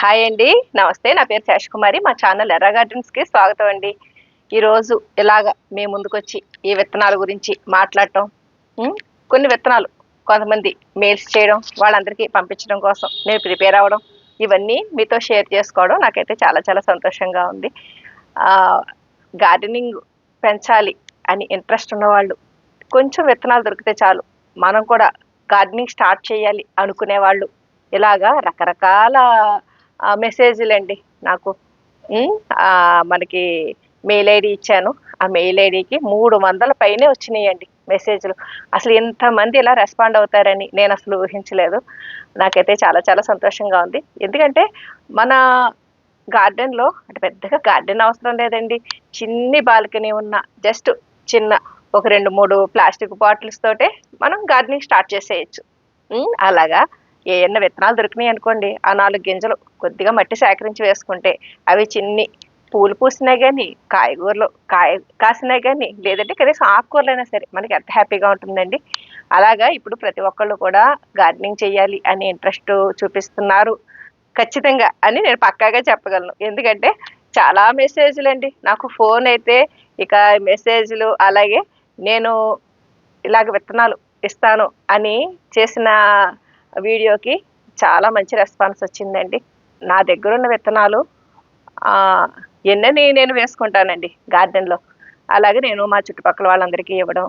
Hi అండి. నమస్తే. నా పేరు శేష్ కుమారి. మా ఛానల్ ఎర్ర గార్డెన్స్కి స్వాగతం అండి. ఈరోజు ఇలాగ మీ ముందుకొచ్చి ఈ విత్తనాల గురించి మాట్లాడటం కొన్ని విత్తనాలు కొంతమంది మెయిల్స్ చేయడం వాళ్ళందరికీ పంపించడం కోసం నేను ప్రిపేర్ అవ్వడం ఇవన్నీ మీతో షేర్ చేసుకోవడం నాకైతే చాలా చాలా సంతోషంగా ఉంది. గార్డెనింగ్ పెంచాలి అని ఇంట్రెస్ట్ ఉన్నవాళ్ళు కొంచెం విత్తనాలు దొరికితే చాలు మనం కూడా గార్డెనింగ్ స్టార్ట్ చేయాలి అనుకునే వాళ్ళు ఇలాగా రకరకాల మెసేజ్లు అండి నాకు. మనకి మెయిల్ ఐడి ఇచ్చాను. ఆ మెయిల్ ఐడికి మూడు వందల పైనే వచ్చినాయండి మెసేజ్లు అసలు ఇంతమంది ఇలా రెస్పాండ్ అవుతారని నేను అసలు ఊహించలేదు. నాకైతే చాలా చాలా సంతోషంగా ఉంది. ఎందుకంటే మన గార్డెన్లో అంటే పెద్దగా గార్డెన్ అవసరం లేదండి. చిన్ని బాల్కనీ ఉన్న జస్ట్ చిన్న ఒక రెండు మూడు ప్లాస్టిక్ బాటిల్స్ తోటే మనం గార్డెనింగ్ స్టార్ట్ చేసేయచ్చు. అలాగా. ఏమన్నా విత్తనాలు దొరికినాయి అనుకోండి ఆ నాలుగు గింజలు కొద్దిగా మట్టి సేకరించి వేసుకుంటే అవి చిన్ని పూలు పూసినా కానీ కాయగూరలు కాయ కాసినా కానీ లేదంటే కనీసం ఆకుకూరలైనా సరే మనకి ఎంత హ్యాపీగా ఉంటుందండి. అలాగా ఇప్పుడు ప్రతి ఒక్కళ్ళు కూడా గార్డెనింగ్ చేయాలి అని ఇంట్రెస్ట్ చూపిస్తున్నారు. ఖచ్చితంగా అని నేను పక్కాగా చెప్పగలను. ఎందుకంటే చాలా మెసేజ్లు అండి నాకు ఫోన్ అయితే ఇక మెసేజ్లు అలాగే నేను ఇలాగ విత్తనాలు ఇస్తాను అని చేసిన వీడియోకి చాలా మంచి రెస్పాన్స్ వచ్చిందండి. నా దగ్గర ఉన్న విత్తనాలు ఆ, ఎన్నని నేను వేసుకుంటానండి గార్డెన్లో. అలాగే నేను మా చుట్టుపక్కల వాళ్ళందరికీ ఇవ్వడం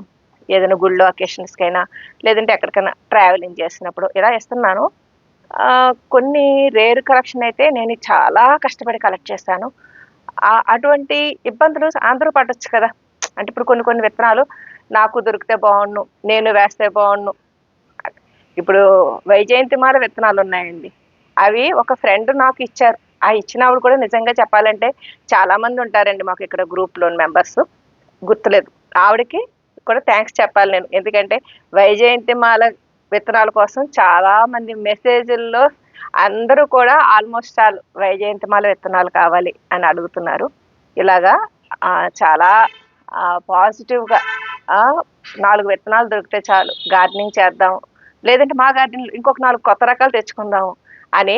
ఏదైనా గుళ్ళో అకేషన్స్కైనా లేదంటే ఎక్కడికైనా ట్రావెలింగ్ చేసినప్పుడు ఇలా ఇస్తున్నాను. కొన్ని రేర్ కలెక్షన్ అయితే నేను చాలా కష్టపడి కలెక్ట్ చేశాను. అటువంటి ఇబ్బందులు అందరూ పడవచ్చు కదా. అంటే ఇప్పుడు కొన్ని కొన్ని విత్తనాలు నాకు దొరికితే బాగుండు నేను వేస్తే బాగుండు ఇప్పుడు వైజయంతిమాల విత్తనాలు ఉన్నాయండి. అవి ఒక ఫ్రెండ్ నాకు ఇచ్చారు. ఆ ఇచ్చినప్పుడు కూడా నిజంగా చెప్పాలంటే చాలా మంది ఉంటారండి మాకు ఇక్కడ గ్రూప్లోని మెంబర్స్ గుర్తులేదు. ఆవిడకి కూడా థ్యాంక్స్ చెప్పాలి నేను. ఎందుకంటే వైజయంతిమాల విత్తనాల కోసం చాలా మంది మెసేజ్ల్లో అందరూ కూడా ఆల్మోస్ట్ ఆల్ వైజయంతిమాల విత్తనాలు కావాలి అని అడుగుతున్నారు. ఇలాగా చాలా పాజిటివ్గా నాలుగు విత్తనాలు దొరికితే చాలు. గార్డెనింగ్ చేద్దాం లేదంటే మా గార్డెన్ ఇంకొక నాలుగు కొత్త రకాలు తెచ్చుకుందాం అని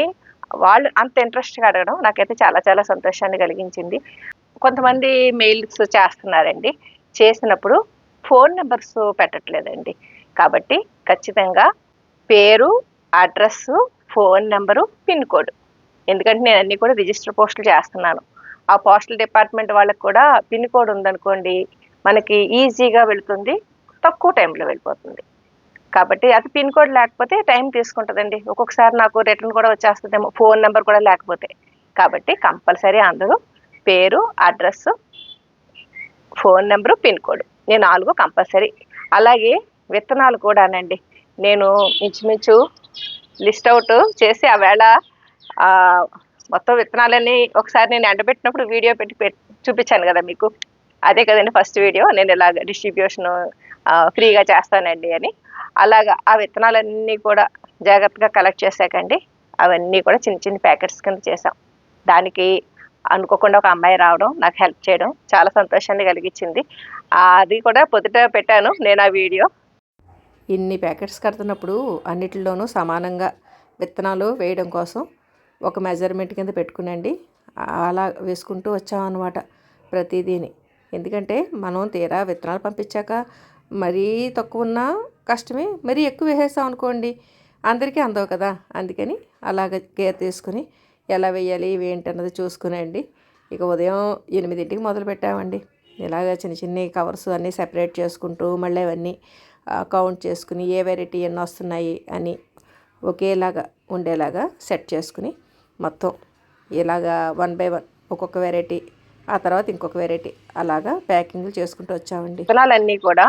వాళ్ళు అంత ఇంట్రెస్ట్గా అడగడం నాకైతే చాలా చాలా సంతోషాన్ని కలిగించింది. కొంతమంది మెయిల్స్ చేస్తున్నారండి. చేసినప్పుడు ఫోన్ నెంబర్స్ పెట్టట్లేదండి. కాబట్టి ఖచ్చితంగా పేరు address phone number pin code ఎందుకంటే నేను అన్నీ కూడా రిజిస్టర్ పోస్టులు చేస్తున్నాను. ఆ పోస్టల్ డిపార్ట్మెంట్ వాళ్ళకి కూడా పిన్ కోడ్ ఉందనుకోండి మనకి ఈజీగా వెళుతుంది తక్కువ టైంలో వెళ్ళిపోతుంది. కాబట్టి అది పిన్ కోడ్ లేకపోతే టైం తీసుకుంటుందండి. ఒక్కొక్కసారి నాకు రిటర్న్ కూడా వచ్చేస్తుందేమో ఫోన్ నెంబర్ కూడా లేకపోతే. కాబట్టి కంపల్సరీ అందరూ పేరు address phone number pin code. నేను నాలుగు కంపల్సరీ. అలాగే విత్తనాలు కూడానండి. నేను ఇంచుమించు లిస్ట్ అవుట్ చేసి ఆవేళ మొత్తం విత్తనాలన్నీ ఒకసారి నేను ఎండబెట్టినప్పుడు వీడియో పెట్టి చూపించాను కదా మీకు. అదే కదండి ఫస్ట్ వీడియో. నేను ఇలాగ డిస్ట్రిబ్యూషన్ ఫ్రీగా చేస్తానండి అని. అలాగా ఆ విత్తనాలన్నీ కూడా జాగ్రత్తగా కలెక్ట్ చేశాకండి అవన్నీ కూడా చిన్న చిన్న ప్యాకెట్స్ కింద చేసాం. దానికి అనుకోకుండా ఒక అమ్మాయి రావడం నాకు హెల్ప్ చేయడం చాలా సంతోషాన్ని కలిగించింది. అది కూడా పొద్దుట పెట్టాను నేను ఆ వీడియో. ఇన్ని ప్యాకెట్స్ కడుతున్నప్పుడు అన్నిటిలోనూ సమానంగా విత్తనాలు వేయడం కోసం ఒక మెజర్మెంట్ కింద పెట్టుకునండి. అలా వేసుకుంటూ వచ్చామన్నమాట ప్రతిదీని. ఎందుకంటే మనం తీరా విత్తనాలు పంపించాక మరీ తక్కువ ఉన్నా కష్టమే మరీ ఎక్కువ వేసేస్తాం అనుకోండి అందరికీ అందవు కదా. అందుకని అలాగ కేర్ తీసుకుని ఎలా వేయాలి ఇవి ఏంటి అన్నది చూసుకునండి. ఇక ఉదయం ఎనిమిదింటికి మొదలు పెట్టామండి. ఇలాగ చిన్న చిన్న కవర్స్ అన్నీ సెపరేట్ చేసుకుంటూ మళ్ళీ అవన్నీ కౌంట్ చేసుకుని ఏ వెరైటీ ఎన్ని వస్తున్నాయి అని ఒకేలాగా ఉండేలాగా సెట్ చేసుకుని మొత్తం ఇలాగా వన్ బై వన్ ఒక్కొక్క వెరైటీ ఆ తర్వాత ఇంకొక వెరైటీ అలాగా ప్యాకింగ్లు చేసుకుంటూ వచ్చామండి. విత్తనాలన్నీ కూడా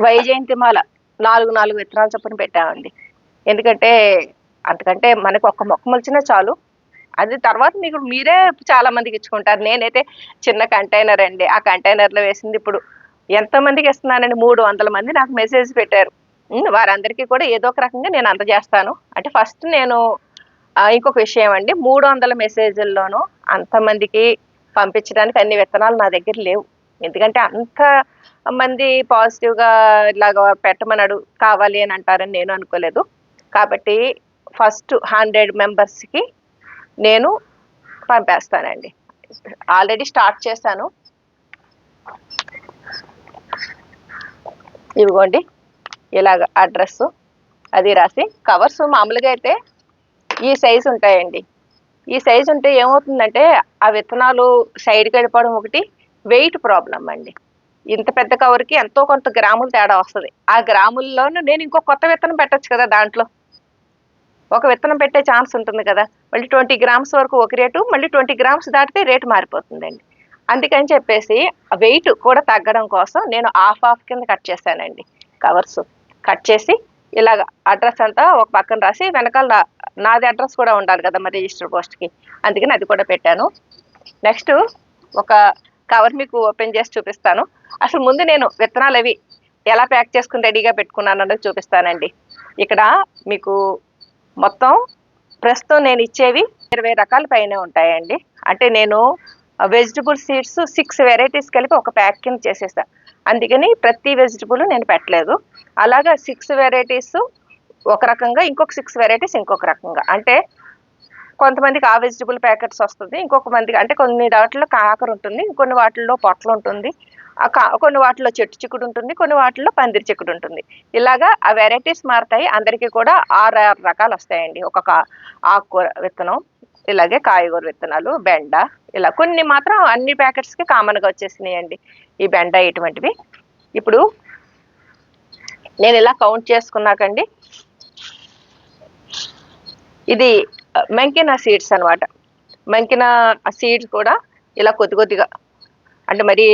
వైజయంతిమాల నాలుగు నాలుగు విత్తనాలు చొప్పున పెట్టామండి. ఎందుకంటే అంతకంటే మనకు ఒక్క మొక్క మొలిచినా చాలు. అది తర్వాత మీకు మీరే చాలా మందికి ఇచ్చుకుంటారు. నేనైతే చిన్న కంటైనర్ అండి. ఆ కంటైనర్లో వేసింది ఇప్పుడు ఎంతమందికి ఇస్తున్నానండి? మూడు వందల మంది నాకు మెసేజ్ పెట్టారు. వారందరికీ కూడా ఏదో ఒక రకంగా నేను అందజేస్తాను. అంటే ఫస్ట్ నేను ఇంకొక విషయం అండి. మూడు వందల మెసేజ్ల్లోనూ అంతమందికి పంపించడానికి అన్ని విత్తనాలు నా దగ్గర లేవు. ఎందుకంటే అంత మంది పాజిటివ్గా ఇలాగ పెట్టమని అడుగు కావాలి అని అంటారని నేను అనుకోలేదు. కాబట్టి ఫస్ట్ హండ్రెడ్ మెంబర్స్కి నేను పంపేస్తానండి. ఆల్రెడీ స్టార్ట్ చేశాను. ఇదిగోండి ఇలాగ అడ్రస్ అది రాసి కవర్స్ మామూలుగా అయితే ఈ సైజు ఉంటాయండి. ఈ సైజు ఉంటే ఏమవుతుందంటే ఆ విత్తనాలు సైడ్కి వెళ్ళిపోవడం ఒకటి వెయిట్ ప్రాబ్లం అండి. ఇంత పెద్ద కవర్కి ఎంతో కొంత గ్రాములు తేడా వస్తుంది. ఆ గ్రాముల్లోనూ నేను ఇంకో కొత్త విత్తనం పెట్టచ్చు కదా దాంట్లో. ఒక విత్తనం పెట్టే ఛాన్స్ ఉంటుంది కదా. మళ్ళీ ట్వంటీ గ్రామ్స్ వరకు ఒక రేటు మళ్ళీ ట్వంటీ గ్రామ్స్ దాటితే రేటు మారిపోతుందండి. అందుకని చెప్పేసి వెయిట్ కూడా తగ్గడం కోసం నేను హాఫ్ హాఫ్ కింద కట్ చేశానండి కవర్స్. కట్ చేసి ఇలాగ అడ్రస్ అంతా ఒక పక్కన రాసి వెనకాల నా- నాది అడ్రస్ కూడా ఉండాలి కదా మరి రిజిస్టర్ పోస్ట్కి. అందుకని అది కూడా పెట్టాను. నెక్స్ట్ ఒక కవర్ మీకు ఓపెన్ చేసి చూపిస్తాను. అసలు ముందు నేను విత్తనాలు అవి ఎలా ప్యాక్ చేసుకుని రెడీగా పెట్టుకున్నాను అన్నది చూపిస్తానండి. ఇక్కడ మీకు మొత్తం ప్రస్తుతం నేను ఇచ్చేవి ఇరవై రకాల పైనే ఉంటాయండి. అంటే నేను వెజిటబుల్ సీడ్స్ సిక్స్ వెరైటీస్ కలిపి ఒక ప్యాకింగ్ చేసేస్తాను అందుకని ప్రతి వెజిటబుల్ నేను పెట్టలేదు. అలాగా సిక్స్ వెరైటీస్ ఒక రకంగా ఇంకొక సిక్స్ వెరైటీస్ ఇంకొక రకంగా. అంటే కొంతమందికి ఆ వెజిటబుల్ ప్యాకెట్స్ వస్తుంది ఇంకొక మందికి అంటే కొన్ని వాటిలో కాకర ఉంటుంది కొన్ని వాటిల్లో పొట్ల ఉంటుంది ఆ కా కొన్ని వాటిలో చెట్టు చిక్కుడు ఉంటుంది కొన్ని వాటిల్లో పందిరి చిక్కుడు ఉంటుంది. ఇలాగా ఆ వెరైటీస్ మారుతాయి అందరికీ కూడా ఆరు ఆరు రకాలు వస్తాయండి. ఒక ఆకుకూర విత్తనం ఇలాగే కాయగూర విత్తనాలు బెండ ఇలా కొన్ని మాత్రం అన్ని ప్యాకెట్స్కి కామన్గా వచ్చేసినాయండి ఈ బెండ ఇటువంటివి. ఇప్పుడు నేను ఇలా కౌంట్ చేసుకున్నాకండి. ఇది మెంకిన సీడ్స్ అన్నమాట. మెంకిన సీడ్స్ కూడా ఇలా కొద్ది కొద్దిగా అంటే మరి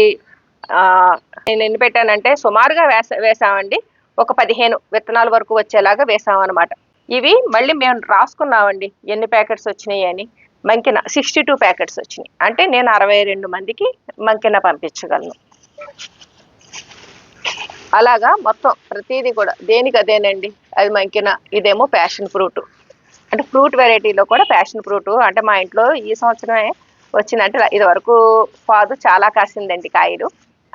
నేను ఎన్ని పెట్టానంటే సుమారుగా వేసా వేసామండి. ఒక పదిహేను విత్తనాల వరకు వచ్చేలాగా వేసామన్నమాట. ఇవి మళ్ళీ మేము రాసుకున్నామండి ఎన్ని ప్యాకెట్స్ వచ్చినాయి అని. మంకిన సిక్స్టీ టూ ప్యాకెట్స్ వచ్చినాయి. అంటే నేను అరవై రెండు మందికి మంకిన పంపించగలను. అలాగా మొత్తం ప్రతిదీ కూడా దేనికి అదేనండి? అది మంకిన ఇదేమో ప్యాషన్ ఫ్రూట్ అంటే ఫ్రూట్ వెరైటీలో కూడా ప్యాషన్ ఫ్రూట్ అంటే మా ఇంట్లో ఈ సంవత్సరమే వచ్చిందంటే ఇది వరకు పాదు చాలా కాసిందండి కాయలు.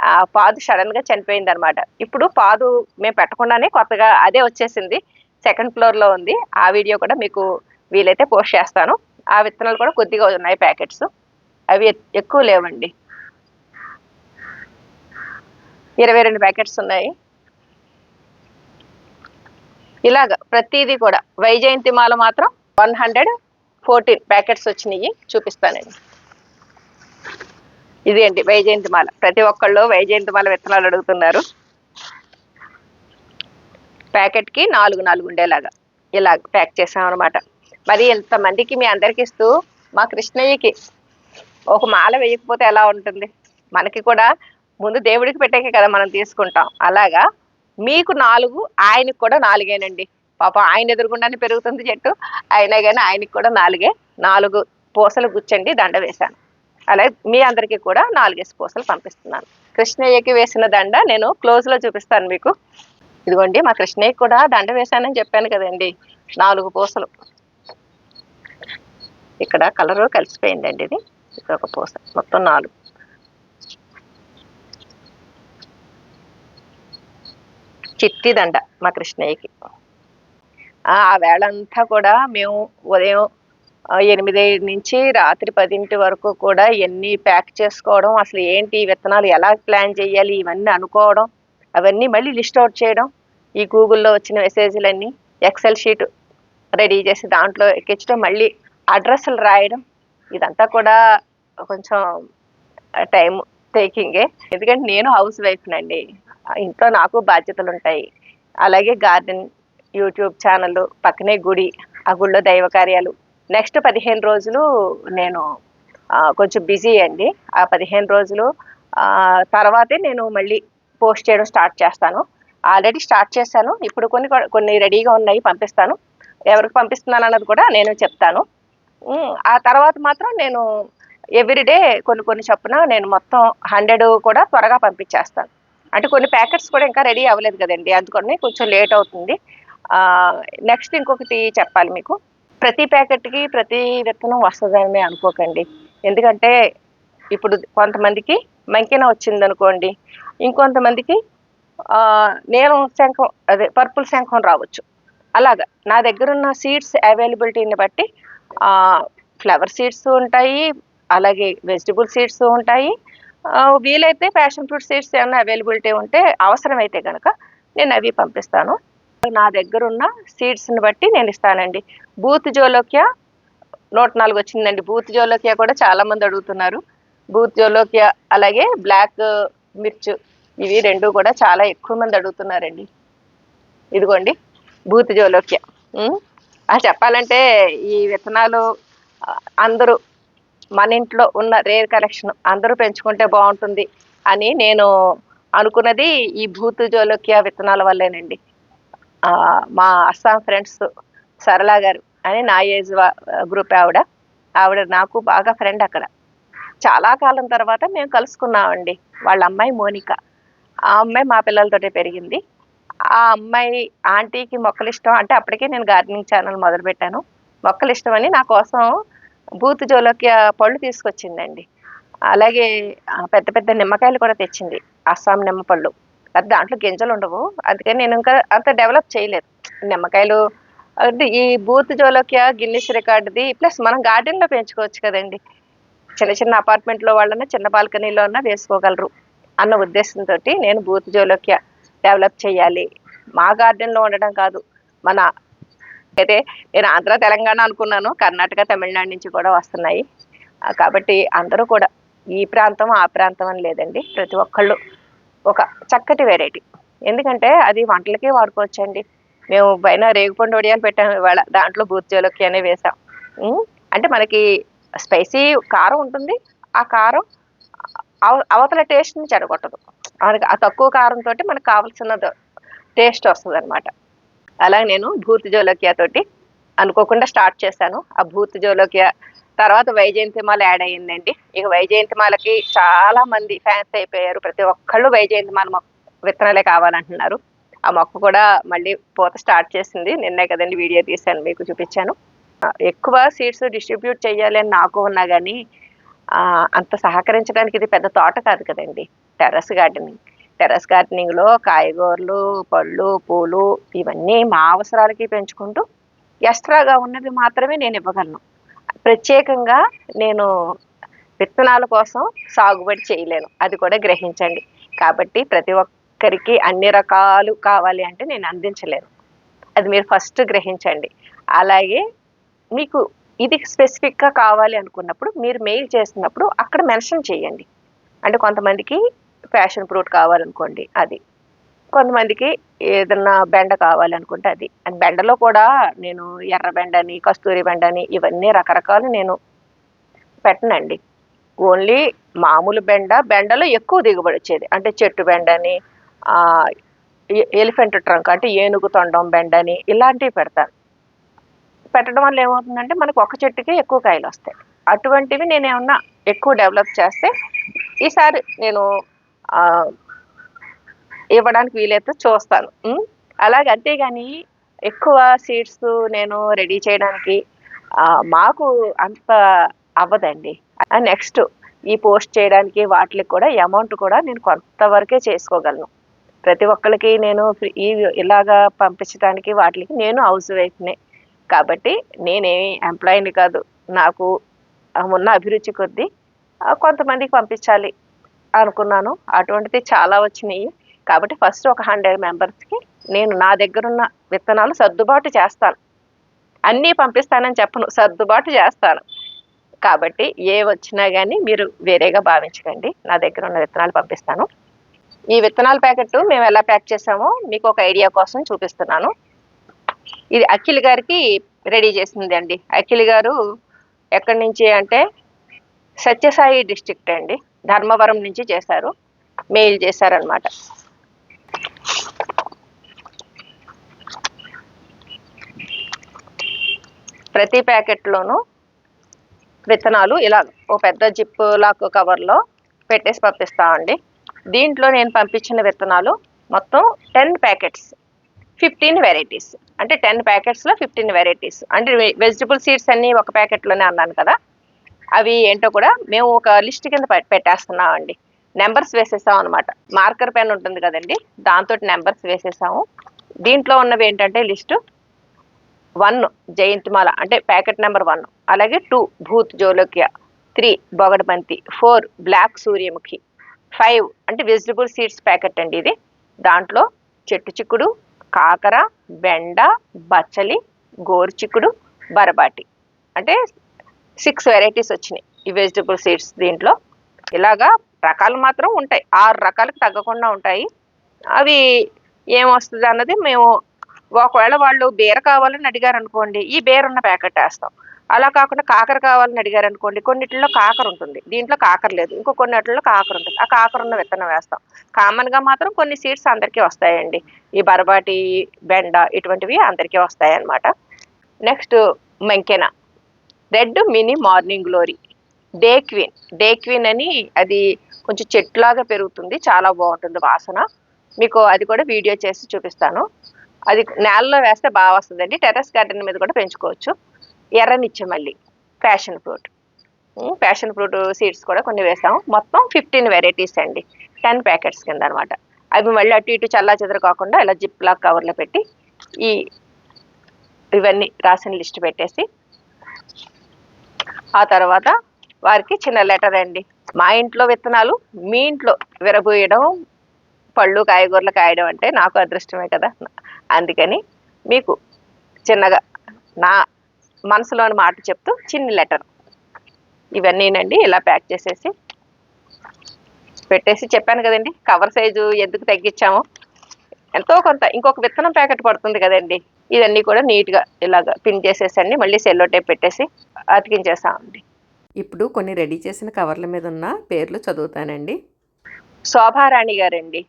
ఆ పాదు సడన్గా చనిపోయింది అనమాట ఇప్పుడు పాదు మేము పెట్టకుండానే కొత్తగా అదే వచ్చేసింది. సెకండ్ ఫ్లోర్లో ఉంది. ఆ వీడియో కూడా మీకు వీలైతే పోస్ట్ చేస్తాను. ఆ విత్తనాలు కూడా కొద్దిగా ఉన్నాయి ప్యాకెట్స్. అవి ఎ- ఎక్కువ లేవండి. ఇరవై రెండు ప్యాకెట్స్ ఉన్నాయి. ఇలాగ ప్రతిదీ కూడా. వైజయంతి మాల మాత్రం వన్ హండ్రెడ్ ఫోర్టీన్ ప్యాకెట్స్ వచ్చినాయి. చూపిస్తానండి ఇది అండి వైజయంతి మాల. ప్రతి ఒక్కళ్ళు వైజయంతి మాల విత్తనాలు అడుగుతున్నారు. ప్యాకెట్కి నాలుగు నాలుగు ఉండేలాగా ఇలా ప్యాక్ చేసామన్నమాట మరి ఇంతమందికి మీ అందరికి ఇస్తూ మా కృష్ణయ్యకి ఒక మాల వేయకపోతే ఎలా ఉంటుంది? మనకి కూడా ముందు దేవుడికి పెట్టాకే కదా మనం తీసుకుంటాం. అలాగా మీకు నాలుగు ఆయనకు కూడా నాలుగేనండి. పాప ఆయన ఎదురుగుండానే పెరుగుతుంది చెట్టు అయినా కానీ ఆయనకి కూడా నాలుగే. నాలుగు పూసలు గుచ్చండి దండ వేశాను. అలాగే మీ అందరికీ కూడా నాలుగేసి పూసలు పంపిస్తున్నాను. కృష్ణయ్యకి వేసిన దండ నేను క్లోజ్లో చూపిస్తాను మీకు. ఇదిగోండి మా కృష్ణయ్యకి కూడా దండ వేశానని చెప్పాను కదండి. నాలుగు పూసలు. ఇక్కడ కలరు కలిసిపోయిందండి ఇది. ఇది ఒక పూస. మొత్తం నాలుగు. చిత్తిదండ మా కృష్ణయ్యకి. ఆ వేళంతా కూడా మేము ఉదయం ఎనిమిది నుంచి రాత్రి పదింటి వరకు కూడా ఎన్ని ప్యాక్ చేసుకోవడం అసలు ఏంటి విత్తనాలు ఎలా ప్లాన్ చేయాలి ఇవన్నీ అనుకోవడం అవన్నీ మళ్ళీ లిస్ట్ అవుట్ చేయడం ఈ గూగుల్లో వచ్చిన మెసేజ్లన్నీ ఎక్సెల్ షీట్ రెడీ చేసి దాంట్లో ఎక్కించడం మళ్ళీ అడ్రస్లు రాయడం ఇదంతా కూడా కొంచెం టైం టేకింగే. ఎందుకంటే నేను హౌస్ వైఫ్నండి. ఇంట్లో నాకు బాధ్యతలు ఉంటాయి అలాగే గార్డెన్ యూట్యూబ్ ఛానల్ పక్కనే గుడి ఆ గుళ్ళో దైవ కార్యాలు. నెక్స్ట్ పదిహేను రోజులు నేను కొంచెం బిజీ అండి. ఆ పదిహేను రోజులు తర్వాతే నేను మళ్ళీ పోస్ట్ చేయడం స్టార్ట్ చేస్తాను. ఆల్రెడీ స్టార్ట్ చేశాను. ఇప్పుడు కొన్ని కొన్ని రెడీగా ఉన్నాయి పంపిస్తాను. ఎవరికి పంపిస్తున్నాను అన్నది కూడా నేను చెప్తాను. ఆ తర్వాత మాత్రం నేను ఎవ్రీడే కొన్ని కొన్ని చొప్పున నేను మొత్తం హండ్రెడ్ కూడా త్వరగా పంపించేస్తాను. అంటే కొన్ని ప్యాకెట్స్ కూడా ఇంకా రెడీ అవ్వలేదు కదండి. అందుకని కొంచెం లేట్ అవుతుంది. నెక్స్ట్ ఇంకొకటి చెప్పాలి మీకు. ప్రతి ప్యాకెట్కి ప్రతి విత్తనం వస్తుందని అనుకోకండి. ఎందుకంటే ఇప్పుడు కొంతమందికి మంకిన వచ్చింది అనుకోండి ఇంకొంతమందికి నేను నీలం శంఖం అదే పర్పుల్ శంఖం రావచ్చు. అలాగా. నా దగ్గర ఉన్న సీడ్స్ అవైలబిలిటీని బట్టి ఫ్లవర్ సీడ్స్ ఉంటాయి. అలాగే వెజిటబుల్ సీడ్స్ ఉంటాయి. వీలైతే ప్యాషన్ ఫ్రూట్ సీడ్స్ ఏమైనా అవైలబిలిటీ ఉంటే అవసరమైతే కనుక నేను అవి పంపిస్తాను. నా దగ్గర ఉన్న సీడ్స్ని బట్టి నేను ఇస్తానండి. బూత్ జోలోకియా నూట నాలుగు వచ్చిందండి. బూత్ జోలోకియా కూడా చాలా మంది అడుగుతున్నారు. బూత్ జోలోకియా అలాగే బ్లాక్ మిర్చు ఇవి రెండు కూడా చాలా ఎక్కువ మంది అడుగుతున్నారండి. ఇదిగోండి బూత్ జోలోకియా. చెప్పాలంటే ఈ విత్తనాలు అందరూ మన ఇంట్లో ఉన్న రేర్ కలెక్షన్ అందరూ పెంచుకుంటే బాగుంటుంది అని నేను అనుకున్నది ఈ భూతు జోలోకియా విత్తనాల వల్లేనండి. ఆ, మా అస్సాం ఫ్రెండ్స్ సరళ గారు అని నా ఏజ్ గ్రూప్ ఆవిడ. ఆవిడ నాకు బాగా ఫ్రెండ్ అక్కడ. చాలా కాలం తర్వాత మేము కలుసుకున్నామండి వాళ్ళ అమ్మాయి మోనిక. ఆ అమ్మాయి మా పిల్లలతోటే పెరిగింది. ఆ అమ్మాయి ఆంటీకి మొక్కలు ఇష్టం అంటే అప్పటికే నేను గార్డెనింగ్ ఛానల్ మొదలు పెట్టాను మొక్కలు ఇష్టం అని నా కోసం బూత్ జోలోకి పళ్ళు తీసుకొచ్చిందండి. అలాగే పెద్ద పెద్ద నిమ్మకాయలు కూడా తెచ్చింది. అస్సాం నిమ్మ పళ్ళు. అది దాంట్లో గింజలు ఉండవు. అందుకని నేను ఇంకా అంత డెవలప్ చేయలేదు. నిమ్మకాయలు అంటే ఈ బూత్ జోలోకి గిన్నిస్ రికార్డుది ప్లస్ మనం గార్డెన్లో పెంచుకోవచ్చు కదండి. చిన్న చిన్న అపార్ట్మెంట్లో వాళ్ళన్నా చిన్న బాల్కనీలో అన్నా వేసుకోగలరు అన్న ఉద్దేశంతో నేను బూత్ జోలోక్య డెవలప్ చేయాలి. మా గార్డెన్లో ఉండడం కాదు మన అయితే నేను ఆంధ్ర తెలంగాణ అనుకున్నాను. కర్ణాటక తమిళనాడు నుంచి కూడా వస్తున్నాయి. కాబట్టి అందరూ కూడా ఈ ప్రాంతం ఆ ప్రాంతం అని లేదండి. ప్రతి ఒక్కళ్ళు ఒక చక్కటి వెరైటీ ఎందుకంటే అది వంటలకే వాడుకోవచ్చండి. మేము పైన రేగుపండు వడియాలు పెట్టాము ఇవాళ దాంట్లో బూత్ జోలోకి అనే వేసాం. అంటే మనకి స్పైసీ కారం ఉంటుంది. ఆ కారం అవ- అవతల టేస్ట్ని చెడగొట్టదు. మనకి ఆ తక్కువ కారంతో మనకు కావాల్సిన టేస్ట్ వస్తుంది అనమాట అలాగే నేను భూత్ జోలోకియా తోటి అనుకోకుండా స్టార్ట్ చేశాను. ఆ భూత్ జోలోకియా తర్వాత వైజయంతిమాల యాడ్ అయ్యిందండి. ఇక వైజయంతిమాలకి చాలా మంది ఫ్యాన్స్ అయిపోయారు. ప్రతి ఒక్కళ్ళు వైజయంతిమాల మొక్క విత్తనాలే కావాలంటున్నారు. ఆ మొక్క కూడా మళ్ళీ పూత స్టార్ట్ చేసింది. నిన్నే కదండి వీడియో తీశాను మీకు చూపించాను. ఎక్కువ సీడ్స్ డిస్ట్రిబ్యూట్ చేయాలి అని నాకు ఉన్నా కానీ అంత సహకరించడానికి ఇది పెద్ద తోట కాదు కదండి. Terrace gardening. టెర్రస్ గార్డెనింగ్లో కాయగూరలు పళ్ళు పూలు ఇవన్నీ మా అవసరాలకి పెంచుకుంటూ ఎక్స్ట్రాగా ఉన్నది మాత్రమే నేను ఇవ్వగలను. ప్రత్యేకంగా నేను విత్తనాల కోసం సాగుబడి చేయలేను. అది కూడా గ్రహించండి. కాబట్టి ప్రతి ఒక్కరికి అన్ని రకాలు కావాలి అంటే నేను అందించలేను. అది మీరు ఫస్ట్ గ్రహించండి. అలాగే మీకు ఇది స్పెసిఫిక్గా కావాలి అనుకున్నప్పుడు మీరు మెయిల్ చేసినప్పుడు అక్కడ మెన్షన్ చేయండి. అంటే కొంతమందికి ప్యాషన్ ఫ్రూట్ కావాలనుకోండి అది. కొంతమందికి ఏదన్నా బెండ కావాలనుకుంటే అది. అండ్ బెండలో కూడా నేను ఎర్ర బెండని కస్తూరి బెండని ఇవన్నీ రకరకాలు నేను పెట్టనండి. ఓన్లీ మామూలు బెండ బెండలో ఎక్కువ దిగుబడి వచ్చేది. అంటే చెట్టు బెండని ఎలిఫెంట్ ట్రంక్ అంటే ఏనుగు తొండం బెండని ఇలాంటివి పెడతాను పెట్టడం వల్ల ఏమవుతుందంటే మనకు ఒక చెట్టుకి ఎక్కువ కాయలు వస్తాయి. అటువంటివి నేను ఏమన్నా ఎక్కువ డెవలప్ చేస్తే ఈసారి నేను ఇవ్వడానికి వీలైతే చూస్తాను. అలాగే అంతేగాని ఎక్కువ సీడ్స్ నేను రెడీ చేయడానికి మాకు అంత అవ్వదండి. నెక్స్ట్ ఈ పోస్ట్ చేయడానికి వాటికి కూడా అమౌంట్ కూడా నేను కొంతవరకే చేసుకోగలను. ప్రతి ఒక్కరికి నేను ఈ ఇలాగా పంపించడానికి వాటికి నేను హౌస్ వైఫ్నే కాబట్టి నేనేమి ఎంప్లాయీని కాదు నాకు ఉన్న అభిరుచి కొద్దీ కొంతమందికి పంపించాలి. అనుకున్నాను. అటువంటిది చాలా వచ్చినాయి. కాబట్టి ఫస్ట్ ఒక హండ్రెడ్ మెంబర్స్కి నేను నా దగ్గర ఉన్న విత్తనాలు సర్దుబాటు చేస్తాను. అన్నీ పంపిస్తానని చెప్పను సర్దుబాటు చేస్తాను. కాబట్టి ఏ వచ్చినా కానీ మీరు వేరేగా భావించకండి. నా దగ్గర ఉన్న విత్తనాలు పంపిస్తాను. ఈ విత్తనాల ప్యాకెట్ మేము ఎలా ప్యాక్ చేసామో మీకు ఒక ఐడియా కోసం చూపిస్తున్నాను. ఇది అఖిల్ గారికి రెడీ చేసింది అండి. అఖిల్ గారు ఎక్కడి నుంచి అంటే సత్యసాయి డిస్ట్రిక్ట్ అండి. ధర్మవరం నుంచి చేశారు. మెయిల్ చేశారనమాట ప్రతి ప్యాకెట్లోనూ విత్తనాలు ఇలా ఓ పెద్ద జిప్ లాక్ కవర్లో పెట్టేసి పంపిస్తామండి దీంట్లో నేను పంపించిన విత్తనాలు మొత్తం టెన్ ప్యాకెట్స్ ఫిఫ్టీన్ వెరైటీస్. అంటే టెన్ ప్యాకెట్స్లో ఫిఫ్టీన్ వెరైటీస్. అంటే వెజిటబుల్ సీడ్స్ అన్నీ ఒక ప్యాకెట్లోనే అన్నాను కదా. అవి ఏంటో కూడా మేము ఒక లిస్ట్ కింద పెట్- పెట్టేస్తున్నామండి. నెంబర్స్ వేసేసాం అనమాట మార్కర్ పెన్ ఉంటుంది కదండి దాంతో నెంబర్స్ వేసేసాము. దీంట్లో ఉన్నవి ఏంటంటే లిస్టు వన్ జయంతిమాల అంటే ప్యాకెట్ నెంబర్ వన్. అలాగే టూ భూత్ జోలోక్య త్రీ బొగడబంతి ఫోర్ బ్లాక్ సూర్యముఖి ఫైవ్ అంటే వెజిటబుల్ సీడ్స్ ప్యాకెట్ అండి ఇది. దాంట్లో చెట్టు చిక్కుడు కాకర బెండ బచ్చలి గోరు చిక్కుడు బరబాటి. అంటే సిక్స్ వెరైటీస్ వచ్చినాయి. ఈ వెజిటబుల్ సీడ్స్ దీంట్లో. ఇలాగా రకాలు మాత్రం ఉంటాయి. ఆరు రకాలకు తగ్గకుండా ఉంటాయి. అవి ఏమొస్తుంది అన్నది మేము ఒకవేళ వాళ్ళు బీర కావాలని అడిగారు అనుకోండి ఈ బీర ఉన్న ప్యాకెట్ వేస్తాం. అలా కాకుండా కాకర కావాలని అడిగారు అనుకోండి కొన్నిటిలో కాకర ఉంటుంది. దీంట్లో కాకర లేదు. ఇంకో కొన్నిటిలో కాకర ఉంటుంది. ఆ కాకర ఉన్న విత్తనం వేస్తాం. కామన్గా మాత్రం కొన్ని సీడ్స్ అందరికీ వస్తాయండి. ఈ బరబాటి బెండ ఇటువంటివి అందరికీ వస్తాయి అన్నమాట next మెంకెనా. Red mini morning glory. Day queen. Day queen అని అది కొంచెం చెట్లాగా పెరుగుతుంది. చాలా బాగుంటుంది వాసన. మీకు అది కూడా వీడియో చేసి చూపిస్తాను. అది నేలలో వేస్తే బాగా వస్తుందండి. టెర్రస్ గార్డెన్ మీద కూడా పెంచుకోవచ్చు. ఎర్రనిచ్చే మళ్ళీ passion fruit. Passion fruit seeds కూడా కొన్ని వేసాము మొత్తం ఫిఫ్టీన్ వెరైటీస్ అండి. టెన్ ప్యాకెట్స్ కింద అనమాట అవి మళ్ళీ అటు ఇటు చల్లా చెదర కాకుండా ఇలా జిప్ లాక్ కవర్లో పెట్టి ఈ ఇవన్నీ రాసిన లిస్ట్ పెట్టేసి ఆ తర్వాత వారికి చిన్న లెటర్ అండి. మా ఇంట్లో విత్తనాలు మీ ఇంట్లో విరబోయడం పళ్ళు కాయగూరలు కాయడం అంటే నాకు అదృష్టమే కదా. అందుకని మీకు చిన్నగా నా మనసులోని మాట చెప్తూ చిన్న లెటర్. ఇవన్నీనండి ఇలా ప్యాక్ చేసేసి పెట్టేసి చెప్పాను కదండి. కవర్ సైజు ఎందుకు తగ్గించామో. ఎంతో కొంత ఇంకొక విత్తనం ప్యాకెట్ పడుతుంది కదండి. ఇవన్నీ కూడా నీట్గా ఇలాగ పిన్ చేసేసండి మళ్ళీ సెల్లో టేప్ పెట్టేసి అతికించేసామండి ఇప్పుడు కొన్ని రెడీ చేసిన కవర్ల మీద ఉన్న పేర్లు చదువుతానండి. శోభారాణి గారండి.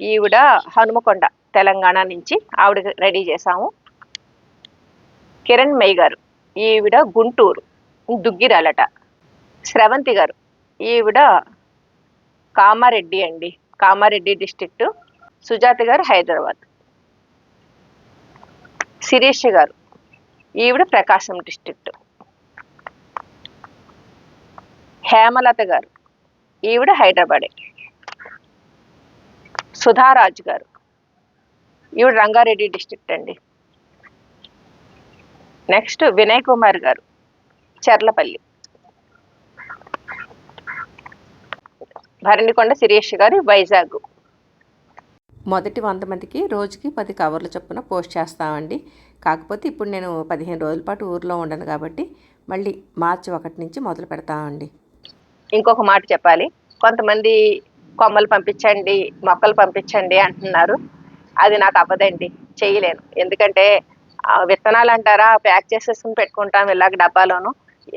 ఈవిడ హనుమకొండ తెలంగాణ నుంచి ఆవిడ రెడీ చేశాము. కిరణ్ మయ్య గారు ఈవిడ గుంటూరు దుగ్గిరాలట. స్రవంతి గారు ఈవిడ కామారెడ్డి అండి. కామారెడ్డి డిస్ట్రిక్ట్ సుజాత గారు హైదరాబాద్. శిరీష్ గారు. ఈవిడ ప్రకాశం డిస్ట్రిక్ట్. హేమలత గారు. ఈవిడ హైదరాబాదే సుధారాజ్ గారు. ఈవిడ రంగారెడ్డి డిస్ట్రిక్ట్ అండి. నెక్స్ట్ వినయ్ కుమార్ గారు. చెర్లపల్లి. భరణికొండ శిరీష్ గారు వైజాగ్. మొదటి వంద మందికి రోజుకి పది కవర్లు చొప్పున పోస్ట్ చేస్తామండి. కాకపోతే ఇప్పుడు నేను పదిహేను రోజుల పాటు ఊర్లో ఉండను కాబట్టి మళ్ళీ మార్చి ఒకటి నుంచి మొదలు పెడతామండి. ఇంకొక మాట చెప్పాలి. కొంతమంది కొమ్మలు పంపించండి మొక్కలు పంపించండి అంటున్నారు. అది నాకు అవ్వదండి. చేయలేను. ఎందుకంటే విత్తనాలు అంటారా ప్యాక్ చేసేసుకుని పెట్టుకుంటాం ఇలాగ డబ్బాలోను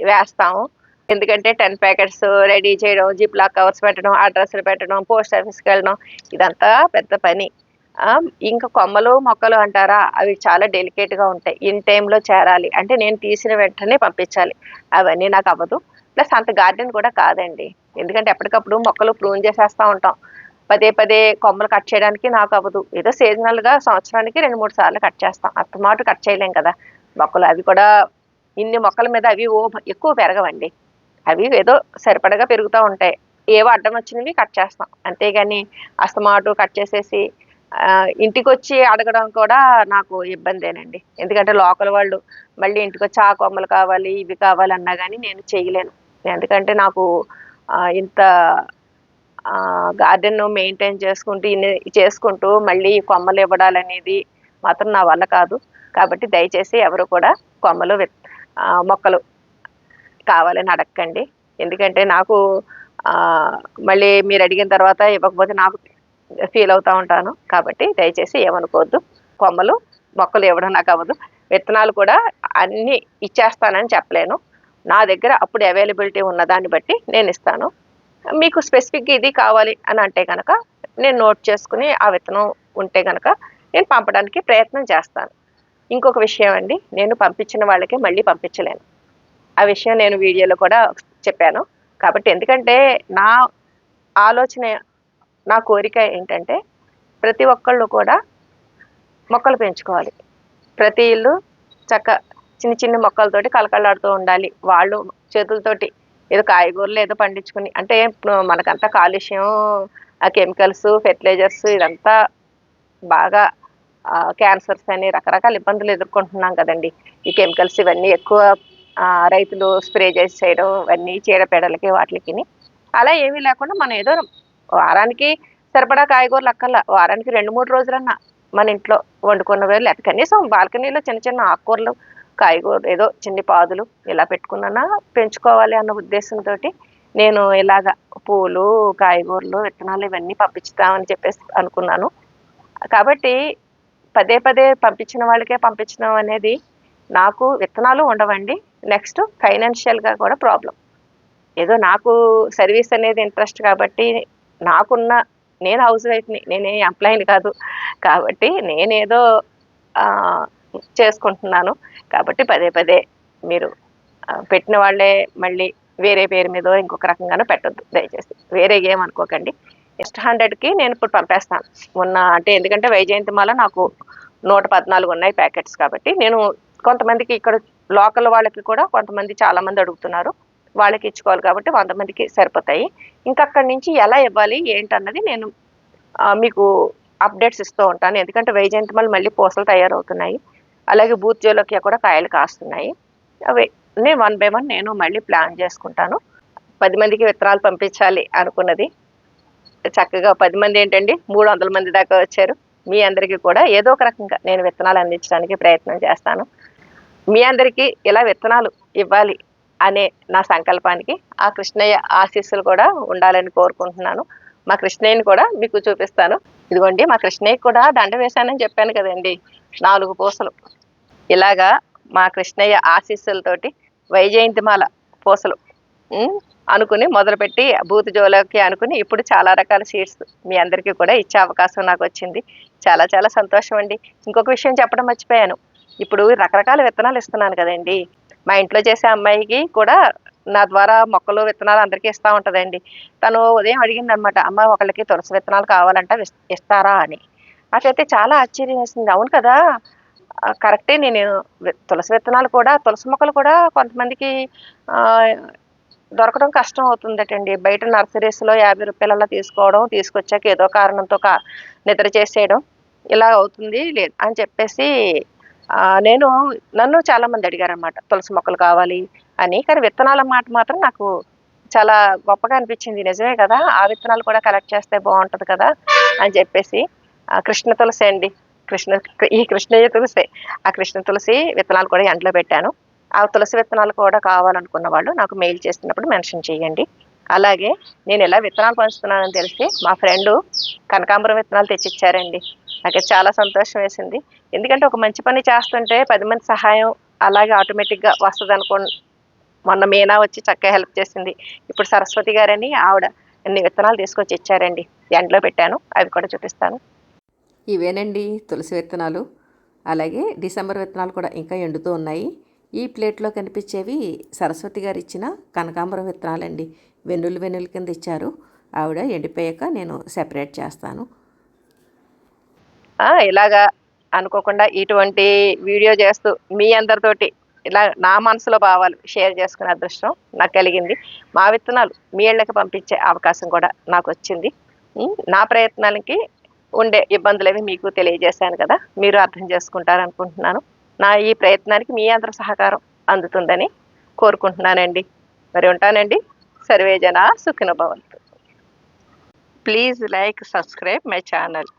వేస్తాము. ఎందుకంటే టెన్ ప్యాకెట్స్ రెడీ చేయడం జిప్ లాక్ కవర్స్ పెట్టడం అడ్రస్లు పెట్టడం పోస్ట్ ఆఫీస్కి వెళ్ళడం ఇదంతా పెద్ద పని. ఇంకా కొమ్మలు మొక్కలు అంటారా? అవి చాలా డెలికేట్గా ఉంటాయి. ఇన్ టైంలో చేరాలి. అంటే నేను తీసిన వెంటనే పంపించాలి. అవన్నీ నాకు అవ్వదు. ప్లస్ అంత గార్డెన్ కూడా కాదండి. ఎందుకంటే ఎప్పటికప్పుడు మొక్కలు ప్రూన్ చేసేస్తూ ఉంటాం. పదే పదే కొమ్మలు కట్ చేయడానికి నాకు అవ్వదు. ఏదో సీజనల్గా సంవత్సరానికి రెండు మూడు సార్లు కట్ చేస్తాం. అత్తమాట కట్ చేయలేం కదా. మొక్కలు అవి కూడా ఇన్ని మొక్కల మీద అవి ఓ ఎక్కువ పెరగవండి. అవి ఏదో సరిపడగా పెరుగుతూ ఉంటాయి. ఏవో అడ్డం వచ్చినవి కట్ చేస్తాం. అంతేగాని అస్తమాటు కట్ చేసేసి ఇంటికి వచ్చి అడగడం కూడా నాకు ఇబ్బందేనండి. ఎందుకంటే లోకల్ వాళ్ళు మళ్ళీ ఇంటికి వచ్చి ఆ కొమ్మలు కావాలి ఇవి కావాలి అన్నా కానీ నేను చేయలేను ఎందుకంటే నాకు ఇంత గార్డెన్ మెయింటైన్ చేసుకుంటూ ఇన్ని చేసుకుంటూ మళ్ళీ కొమ్మలు ఇవ్వడాలనేది మాత్రం నా వల్ల కాదు. కాబట్టి దయచేసి ఎవరు కూడా కొమ్మలు మొక్కలు కావాలని అడగండి ఎందుకంటే నాకు మళ్ళీ మీరు అడిగిన తర్వాత ఇవ్వకపోతే నాకు ఫీల్ అవుతూ ఉంటాను. కాబట్టి దయచేసి ఏమనుకోవద్దు. కొమ్మలు మొక్కలు ఇవ్వడం నాకు అవ్వదు. విత్తనాలు కూడా అన్నీ ఇచ్చేస్తానని చెప్పలేను. నా దగ్గర అప్పుడు అవైలబిలిటీ ఉన్న దాన్ని బట్టి నేను ఇస్తాను. మీకు స్పెసిఫిక్గా ఇది కావాలి అని అంటే కనుక నేను నోట్ చేసుకుని ఆ విత్తనం ఉంటే కనుక నేను పంపడానికి ప్రయత్నం చేస్తాను. ఇంకొక విషయం అండి. నేను పంపించిన వాళ్ళకి మళ్ళీ పంపించలేను. ఆ విషయం నేను వీడియోలో కూడా చెప్పాను. కాబట్టి ఎందుకంటే నా ఆలోచన నా కోరిక ఏంటంటే ప్రతి ఒక్కళ్ళు కూడా మొక్కలు పెంచుకోవాలి. ప్రతి ఇల్లు చక్క చిన్న చిన్న మొక్కలతోటి కలకలాడుతూ ఉండాలి. వాళ్ళు చేతులతోటి ఏదో కాయగూరలు ఏదో పండించుకుని అంటే ఇప్పుడు మనకంతా కాలుష్యం ఆ కెమికల్స్ ఫెర్టిలైజర్స్ ఇదంతా బాగా క్యాన్సర్స్ అని రకరకాల ఇబ్బందులు ఎదుర్కొంటున్నాం కదండి. ఈ కెమికల్స్ ఇవన్నీ ఎక్కువ రైతులు స్ప్రే చేసి చేయడం అవన్నీ చీడపీడలకి వాటికి అలా ఏమీ లేకుండా మనం ఏదో వారానికి సరిపడా కాయగూరలు అక్కర్లా. వారానికి రెండు మూడు రోజులన్నా మన ఇంట్లో వండుకున్న లేకపోతే కనీసం బాల్కనీలో చిన్న చిన్న ఆకుకూరలు కాయగూరలు ఏదో చిన్ని పాదులు ఇలా పెట్టుకున్నా పెంచుకోవాలి అన్న ఉద్దేశంతో నేను ఇలాగ పూలు కాయగూరలు విత్తనాలు ఇవన్నీ పంపించుతామని చెప్పేసి అనుకున్నాను. కాబట్టి పదే పదే పంపించిన వాళ్ళకే పంపించడం అనేది నాకు విత్తనాలు ఉండవండి. నెక్స్ట్ ఫైనాన్షియల్గా కూడా ప్రాబ్లం ఏదో నాకు సర్వీస్ అనేది ఇంట్రెస్ట్ కాబట్టి నాకున్న నేను హౌస్ వైఫ్ని నేనే ఎంప్లాయీని కాదు. కాబట్టి నేనేదో చేసుకుంటున్నాను. కాబట్టి పదే పదే మీరు పెట్టిన వాళ్ళే మళ్ళీ వేరే పేరు మీద ఇంకొక రకంగానూ పెట్టొద్దు. దయచేసి వేరే గేమ్ అనుకోకండి. నెక్స్ట్ హండ్రెడ్కి నేను ఇప్పుడు పంపేస్తాను. మొన్న అంటే ఎందుకంటే వైజయంతిమాల నాకు నూట పద్నాలుగు ఉన్నాయి ప్యాకెట్స్ కాబట్టి నేను కొంతమందికి ఇక్కడ లోకల్ వాళ్ళకి కూడా కొంతమంది చాలా మంది అడుగుతున్నారు. వాళ్ళకి ఇచ్చుకోవాలి కాబట్టి వంద మందికి సరిపోతాయి. ఇంకా అక్కడి నుంచి ఎలా ఇవ్వాలి ఏంటన్నది నేను మీకు అప్డేట్స్ ఇస్తూ ఉంటాను. ఎందుకంటే వైజయంతిమలు మళ్ళీ పూసలు తయారవుతున్నాయి. అలాగే బూత్ జోలోకి కూడా కాయలు కాస్తున్నాయి. అవి నేను వన్ బై వన్ నేను మళ్ళీ ప్లాన్ చేసుకుంటాను. పది మందికి విత్తనాలు పంపించాలి అనుకున్నది. చక్కగా పది మంది ఏంటండి మూడు వందల మంది దాకా వచ్చారు. మీ అందరికీ కూడా ఏదో ఒక రకంగా నేను విత్తనాలు అందించడానికి ప్రయత్నం చేస్తాను. మీ అందరికీ ఇలా విత్తనాలు ఇవ్వాలి అనే నా సంకల్పానికి ఆ కృష్ణయ్య ఆశీస్సులు కూడా ఉండాలని కోరుకుంటున్నాను. మా కృష్ణయ్యని కూడా మీకు చూపిస్తాను. ఇదిగోండి మా కృష్ణయ్య కూడా దండ వేశానని చెప్పాను కదండి. నాలుగు పూసలు. ఇలాగా మా కృష్ణయ్య ఆశీస్సులతోటి వైజయంతిమాల పూసలు అనుకుని మొదలుపెట్టి భూతి జోలోకి అనుకుని ఇప్పుడు చాలా రకాల సీట్స్ మీ అందరికీ కూడా ఇచ్చే అవకాశం నాకు వచ్చింది. చాలా చాలా సంతోషం అండి ఇంకొక విషయం చెప్పడం మర్చిపోయాను. ఇప్పుడు రకరకాల విత్తనాలు ఇస్తున్నాను కదండి. మా ఇంట్లో చేసే అమ్మాయికి కూడా నా ద్వారా మొక్కలు విత్తనాలు అందరికీ ఇస్తూ ఉంటుందండి. తను ఉదయం అడిగింది అనమాట అమ్మ ఒకళ్ళకి తులసి విత్తనాలు కావాలంట ఇస్తారా? అని. నాకైతే చాలా ఆశ్చర్యం వేసింది. అవును కదా కరెక్టే నేను తులసి విత్తనాలు కూడా తులసి మొక్కలు కూడా కొంతమందికి దొరకడం కష్టం అవుతుందటండి. బయట నర్సరీస్లో యాభై రూపాయలలో తీసుకోవడం తీసుకొచ్చాక ఏదో కారణంతో కా నిద్ర చేసేయడం ఇలా అవుతుంది లేదు అని చెప్పేసి నేను నన్ను చాలా మంది అడిగారనమాట తులసి మొక్కలు కావాలి అని. కానీ విత్తనాల మాట మాత్రం నాకు చాలా గొప్పగా అనిపించింది. నిజమే కదా ఆ విత్తనాలు కూడా కలెక్ట్ చేస్తే బాగుంటుంది కదా అని చెప్పేసి. ఆ, కృష్ణ తులసి అండి. కృష్ణ ఈ కృష్ణయ్య తులసి. ఆ కృష్ణ తులసి విత్తనాలు కూడా ఎండలో పెట్టాను. ఆ తులసి విత్తనాలు కూడా కావాలనుకున్న వాళ్ళు నాకు మెయిల్ చేసినప్పుడు మెన్షన్ చేయండి. అలాగే నేను ఎలా విత్తనాలు పంచుతున్నానని తెలిసి మా ఫ్రెండు కనకాంబరం విత్తనాలు తెచ్చిచ్చారండి. నాకు చాలా సంతోషం వేసింది. ఎందుకంటే ఒక మంచి పని చేస్తుంటే పది మంది సహాయం అలాగే ఆటోమేటిక్గా వస్తుంది అనుకో మొన్న మీనా వచ్చి చక్కగా హెల్ప్ చేసింది. ఇప్పుడు సరస్వతి గారని ఆవిడ అన్ని విత్తనాలు తీసుకొచ్చి ఇచ్చారండి. ఎండలో పెట్టాను అవి కూడా చూపిస్తాను. ఇవేనండి తులసి విత్తనాలు అలాగే డిసెంబర్ విత్తనాలు కూడా ఇంకా ఎండుతూ ఉన్నాయి. ఈ ప్లేట్లో కనిపించేవి సరస్వతి గారు ఇచ్చిన కనకాంబరం విత్తనాలండి. వెన్నులు వెన్నుల కింద ఇచ్చారు. ఆవిడ ఎండిపోయాక నేను సెపరేట్ చేస్తాను. ఇలాగా అనుకోకుండా ఇటువంటి వీడియో చేస్తూ మీ అందరితోటి ఇలా నా మనసులో భావాలు షేర్ చేసుకునే అదృష్టం నాకు కలిగింది. మా విత్తనాలు మీ ఇళ్ళకి పంపించే అవకాశం కూడా నాకు వచ్చింది. నా ప్రయత్నాలకి ఉండే ఇబ్బందులవి మీకు తెలియజేశాను కదా మీరు అర్థం చేసుకుంటారు అనుకుంటున్నాను నా ఈ ప్రయత్నానికి మీ అందరి సహకారం అందుతుందని కోరుకుంటున్నానండి. మరి ఉంటానండి. సర్వేజన సుఖిన భవంతు. Please like subscribe my channel